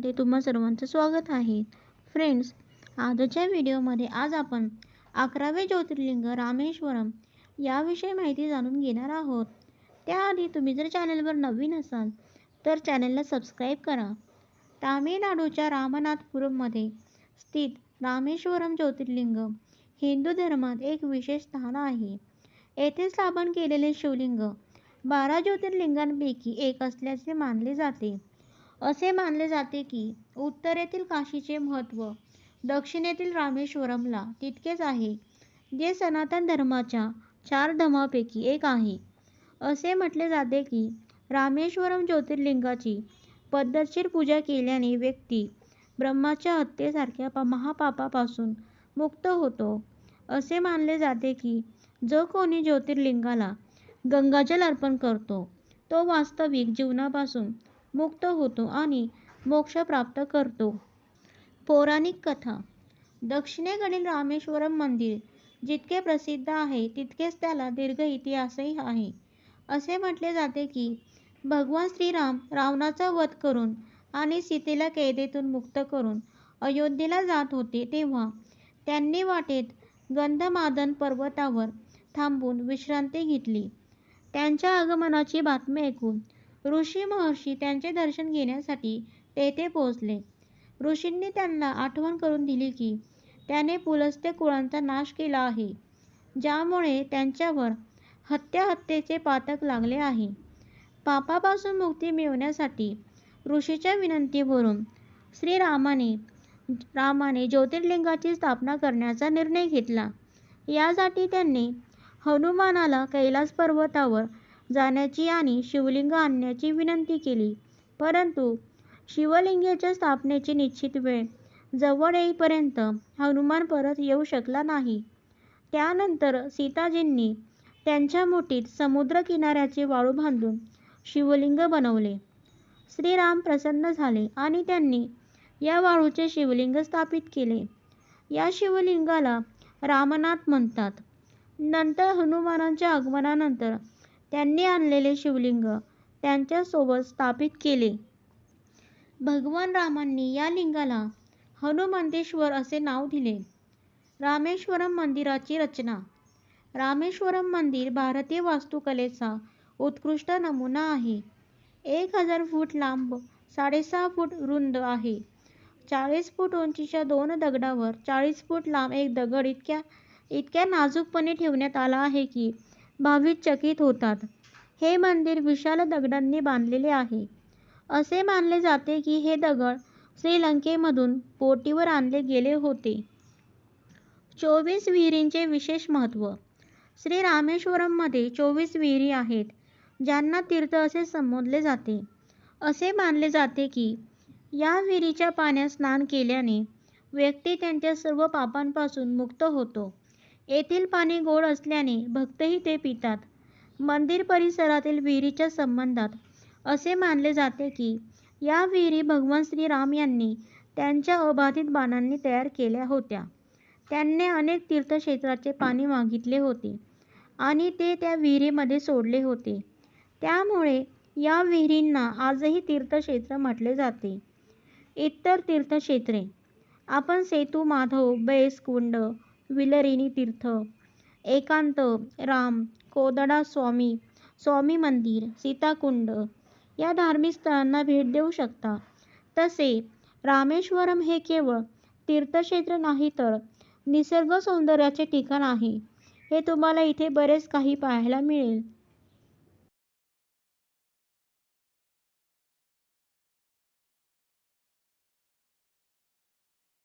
चॅनलमध्ये तुम्हा सर्वांचं स्वागत आहे. फ्रेंड्स आजच्या व्हिडिओमध्ये आज आपण अकरावे ज्योतिर्लिंग रामेश्वरम याविषयी माहिती जाणून घेणार आहोत. त्याआधी तुम्ही जर चॅनलवर नवीन असाल तर चॅनलला सबस्क्राईब करा. तामिळनाडूच्या रामनाथपुरममध्ये स्थित रामेश्वरम ज्योतिर्लिंग हिंदू धर्मात एक विशेष स्थान आहे. येथे स्थापन केलेले शिवलिंग बारा ज्योतिर्लिंगांपैकी एक असल्याचे मानले जाते. असे मानले जाते की उत्तरेतील काशीचे महत्त्व दक्षिणेतील रामेश्वरमला तितकेच आहे जे सनातन धर्माच्या चार धमापैकी एक आहे. असे म्हटले जाते की रामेश्वरम ज्योतिर्लिंगाची पद्धतशीर पूजा केल्याने व्यक्ती ब्रह्माच्या हत्येसारख्या महापापापासून मुक्त होतो. असे मानले जाते की जो कोणी ज्योतिर्लिंगाला गंगाजल अर्पण करतो तो वास्तविक जीवनापासून मुक्त होतो आणि मोक्ष प्राप्त करतो. पौराणिक कथा. दक्षिणेकडील रामेश्वरम मंदिर जितके प्रसिद्ध आहे तितकेच त्याला दीर्घ इतिहासही आहे. असे म्हटले जाते की भगवान श्रीराम रावणाचा वध करून आणि सीतेला कैदेतून मुक्त करून अयोध्येला जात होते तेव्हा त्यांनी वाटेत गंधमादन पर्वतावर थांबून विश्रांती घेतली. त्यांच्या आगमनाची बातमी ऐकून ऋषी महर्षी त्यांचे दर्शन घेण्यासाठी तेथे पोहोचले. ऋषींनी त्यांना आठवण करून दिली की त्याने पुलस्त्य कुळांचा नाश केला आहे ज्यामुळे त्यांच्यावर हत्या हत्येचे पातक लागले आहे. पापापासून मुक्ती मिळवण्यासाठी ऋषीच्या विनंतीवरून श्रीरामाने रामाने ज्योतिर्लिंगाची स्थापना करण्याचा निर्णय घेतला. यासाठी त्यांनी हनुमानाला कैलास पर्वतावर जाण्याची आणि शिवलिंग आणण्याची विनंती केली. परंतु शिवलिंगाच्या स्थापनेची निश्चित वेळ जवळ येईपर्यंत हनुमान परत येऊ शकला नाही. त्यानंतर सीताजींनी त्यांच्या मुठीत समुद्र किनाऱ्याचे वाळू बांधून शिवलिंग बनवले. श्रीराम प्रसन्न झाले आणि त्यांनी या वाळूचे शिवलिंग स्थापित केले. या शिवलिंगाला रामनाथ म्हणतात. नंतर हनुमानांच्या आगमनानंतर त्यांनी आणलेले शिवलिंग त्यांच्यासोबत स्थापित केले. भगवान रामांनी या लिंगाला हनुमंतेश्वर असे नाव दिले. रामेश्वरम मंदिराची रचना. रामेश्वरम मंदिर भारतीय वास्तुकलेचा उत्कृष्ट नमुना आहे. एक हजार फूट लांब साडेसहा फूट रुंद आहे. चाळीस फूट उंचीच्या दोन दगडावर चाळीस फूट लांब एक दगड इतक्या इतक्या नाजूकपणे ठेवण्यात आला आहे की भाविक चकित होतात. हे मंदिर विशाल दगडांनी बांधलेले आहे. असे मानले जाते की हे दगड श्रीलंकेमधून बोटीवर आणले गेले होते. चोवीस विहिरींचे विशेष महत्त्व. श्री रामेश्वरममध्ये चोवीस विहिरी आहेत ज्यांना तीर्थ असे संबोधले जाते. असे मानले जाते की या विहिरीच्या पाण्यात स्नान केल्याने व्यक्ती त्यांच्या सर्व पापांपासून मुक्त होतो. येथील पाणी गोड असल्याने भक्तही ते पितात. मंदिर परिसरातील विहिरीच्या संबंधात असे मानले जाते की या विहिरी भगवान श्रीराम यांनी त्यांच्या अबाधित बाणांनी तयार केल्या होत्या. त्यांनी अनेक तीर्थक्षेत्राचे पाणी मागितले होते आणि ते त्या विहिरीमध्ये सोडले होते. त्यामुळे या विहिरींना आजही तीर्थक्षेत्र म्हटले जाते. इतर तीर्थक्षेत्रे आपण सेतू माधव बैस कुंड विलरिणी तीर्थ. एकांत राम कोदडा स्वामी स्वामी मंदिर सीताकुंड. या धार्मिक स्थळांना भेट देऊ शकता. तसे रामेश्वरम हे केवळ तीर्थक्षेत्र नाही तर निसर्ग सौंदर्याचे ठिकाण आहे. हे तुम्हाला इथे बरेच काही पाहायला मिळेल.